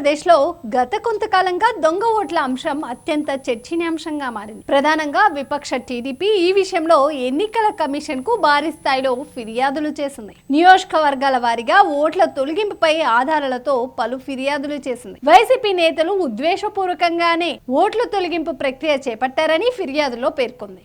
ఆంధ్రప్రదేశ్లో గత కొంతకాలంగా దొంగ ఓట్ల అంశం అత్యంత చర్చనీయాంశంగా మారింది. ప్రధానంగా విపక్ష టీడీపీ ఈ విషయంలో ఎన్నికల కమిషన్కు భారీ స్థాయిలో ఫిర్యాదులు చేసింది. నియోజకవర్గాల వారీగా ఓట్ల తొలగింపుపై ఆధారాలతో పలు ఫిర్యాదులు చేసింది. వైసీపీ నేతలు ఉద్వేషపూర్వకంగానే ఓట్ల తొలగింపు ప్రక్రియ చేపట్టారని ఫిర్యాదులో పేర్కొంది.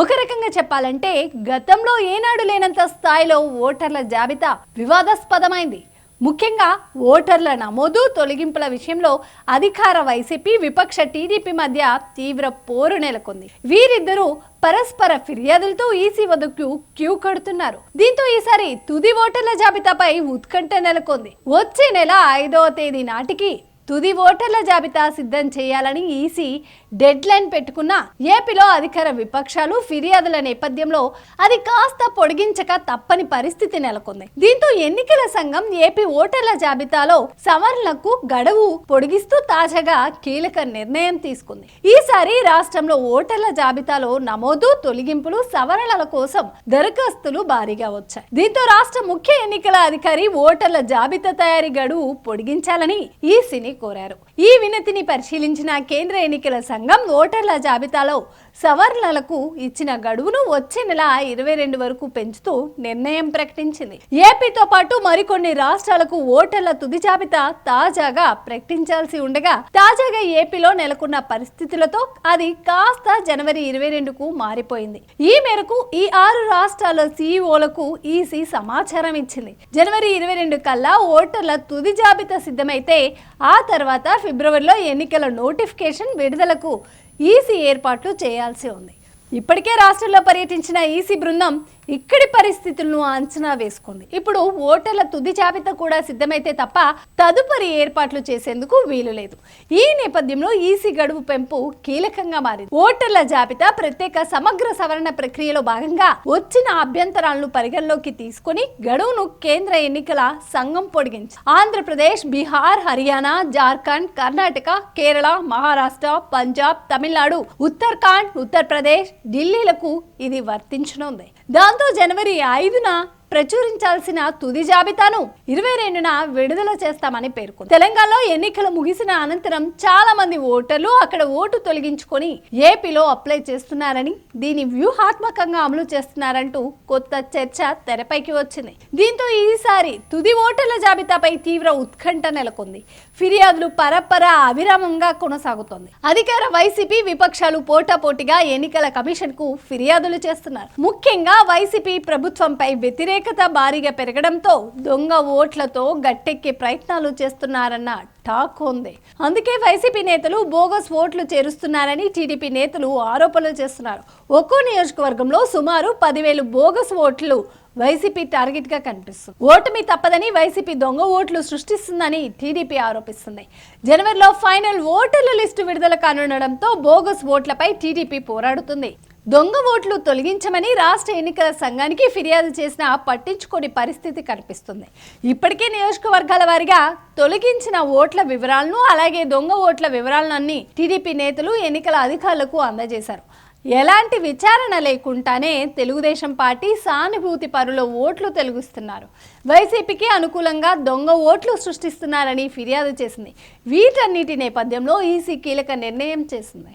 ఒక చెప్పాలంటే గతంలో ఏనాడు లేనంత స్థాయిలో ఓటర్ల జాబితా వివాదాస్పదమైంది. ముఖ్యంగా ఓటర్ల నమోదు తొలగింపుల విషయంలో అధికార వైసీపీ విపక్ష టీడీపీ మధ్య తీవ్ర పోరు నెలకొంది. వీరిద్దరూ పరస్పర ఫిర్యాదులతో ఈసీ వద్దకు క్యూ కడుతున్నారు. దీంతో ఈసారి తుది ఓటర్ల జాబితాపై ఉత్కంఠ నెలకొంది. వచ్చే నెల ఐదవ తేదీ నాటికి తుది ఓటర్ల జాబితా సిద్ధం చేయాలని ఈసీ డెడ్ లైన్ పెట్టుకున్న ఏపీలో అధికార విపక్షాలు ఫిర్యాదుల నేపథ్యంలో అది కాస్త పొడిగించక తప్పని పరిస్థితి నెలకొంది. దీంతో ఎన్నికల సంఘం ఏపీ ఓటర్ల జాబితాలో సవరణలకు గడువు పొడిగిస్తూ తాజాగా కీలక నిర్ణయం తీసుకుంది. ఈసారి రాష్ట్రంలో ఓటర్ల జాబితాలో నమోదు తొలగింపులు సవరణల కోసం దరఖాస్తులు భారీగా వచ్చాయి. దీంతో రాష్ట్ర ముఖ్య ఎన్నికల అధికారి ఓటర్ల జాబితా తయారీ గడువు పొడిగించాలని ఈసీని కోరారు. ఈ వినతిని పరిశీలించిన కేంద్ర ఎన్నికల సంఘం ఓటర్ల జాబితాలో సవర్ణలకు ఇచ్చిన గడువును వచ్చే నెల ఇరవై రెండు వరకు పెంచుతూ నిర్ణయం ప్రకటించింది. ఏపీతో పాటు మరికొన్ని రాష్ట్రాలకు ఓటర్ల తుది జాబితా తాజాగా ప్రకటించాల్సి ఉండగా తాజాగా ఏపీలో నెలకొన్న పరిస్థితులతో అది కాస్త జనవరి ఇరవై రెండుకు మారిపోయింది. ఈ మేరకు ఈ ఆరు రాష్ట్రాల సీఈఓలకు ఈసీ సమాచారం ఇచ్చింది. జనవరి ఇరవై రెండు కల్లా ఓటర్ల తుది జాబితా సిద్ధమైతే ఆ తర్వాత ఫిబ్రవరిలో ఎన్నికల నోటిఫికేషన్ విడుదలకు ఈసీ ఏర్పాట్లు చేయాల్సి ఉంది. ఇప్పటికే రాష్ట్రంలో పర్యటించిన ఈసీ బృందం ఇక్కడి పరిస్థితులను అంచనా వేసుకుంది. ఇప్పుడు ఓటర్ల తుది జాబితా కూడా సిద్ధమైతే తప్ప తదుపరి ఏర్పాట్లు చేసేందుకు వీలు లేదు. ఈ నేపథ్యంలో ఈసీ గడువు పెంపు కీలకంగా మారింది. ఓటర్ల జాబితా ప్రత్యేక సమగ్ర సవరణ ప్రక్రియలో భాగంగా వచ్చిన అభ్యంతరాలను పరిగణలోకి తీసుకుని గడువును కేంద్ర ఎన్నికల సంఘం పొడిగించి ఆంధ్రప్రదేశ్ బీహార్ హర్యానా జార్ఖండ్ కర్ణాటక కేరళ మహారాష్ట్ర పంజాబ్ తమిళనాడు ఉత్తరాఖండ్ ఉత్తరప్రదేశ్ ఢిల్లీలకు ఇది వర్తించనుంది. దాంతో జనవరి ఐదున ప్రచురించాల్సిన తుది జాబితాను ఇరవై రెండున విడుదల చేస్తామని పేర్కొంది. తెలంగాణలో ఎన్నికలు ముగిసిన అనంతరం చాలా మంది ఓటర్లు అక్కడ ఓటు తొలగించుకొని ఏపీలో అప్లై చేస్తున్నారని దీని వ్యూహాత్మకంగా అమలు చేస్తున్నారంటూ కొత్త చర్చ తెరపైకి వచ్చింది. దీంతో ఈసారి తుది ఓటర్ల జాబితాపై తీవ్ర ఉత్కంఠ నెలకొంది. ఫిర్యాదులు పరపర అవిరామంగా కొనసాగుతోంది. అధికార వైసీపీ విపక్షాలు పోటాపోటీగా ఎన్నికల కమిషన్కు ఫిర్యాదులు చేస్తున్నారు. ముఖ్యంగా వైసీపీ ప్రభుత్వంపై వ్యతిరేక వ్యతిరేకత భారీగా పెరగడంతో దొంగ ఓట్లతో గట్టెక్కే ప్రయత్నాలు చేస్తున్నారన్న టాక్ ఉంది. అందుకే వైసీపీ నేతలు బోగస్ ఓట్లు చేరుస్తున్నారని టీడీపీ నేతలు ఆరోపణలు చేస్తున్నారు. ఒక్కో నియోజకవర్గంలో సుమారు పదివేలు బోగస్ ఓట్లు వైసీపీ టార్గెట్గా కనిపిస్తుంది. ఓటమి తప్పదని వైసీపీ దొంగ ఓట్లు సృష్టిస్తుందని టీడీపీ ఆరోపిస్తుంది. జనవరిలో ఫైనల్ ఓటర్ల లిస్టు విడుదల కానుండడంతో బోగస్ ఓట్లపై టీడీపీ పోరాడుతుంది. దొంగ ఓట్లు తొలగించమని రాష్ట్ర ఎన్నికల సంఘానికి ఫిర్యాదు చేసినా పట్టించుకోని పరిస్థితి కనిపిస్తుంది. ఇప్పటికే నియోజకవర్గాల వారిగా తొలగించిన ఓట్ల వివరాలను అలాగే దొంగ ఓట్ల వివరాలను అన్ని టీడీపీ నేతలు ఎన్నికల అధికారులకు అందజేశారు. ఎలాంటి విచారణ లేకుండానే తెలుగుదేశం పార్టీ సానుభూతి పరుల ఓట్లు తొలగిస్తున్నారు. వైసీపీకి అనుకూలంగా దొంగ ఓట్లు సృష్టిస్తున్నారని ఫిర్యాదు చేసింది. వీటన్నిటి నేపథ్యంలో ఈసీ కీలక నిర్ణయం చేసింది.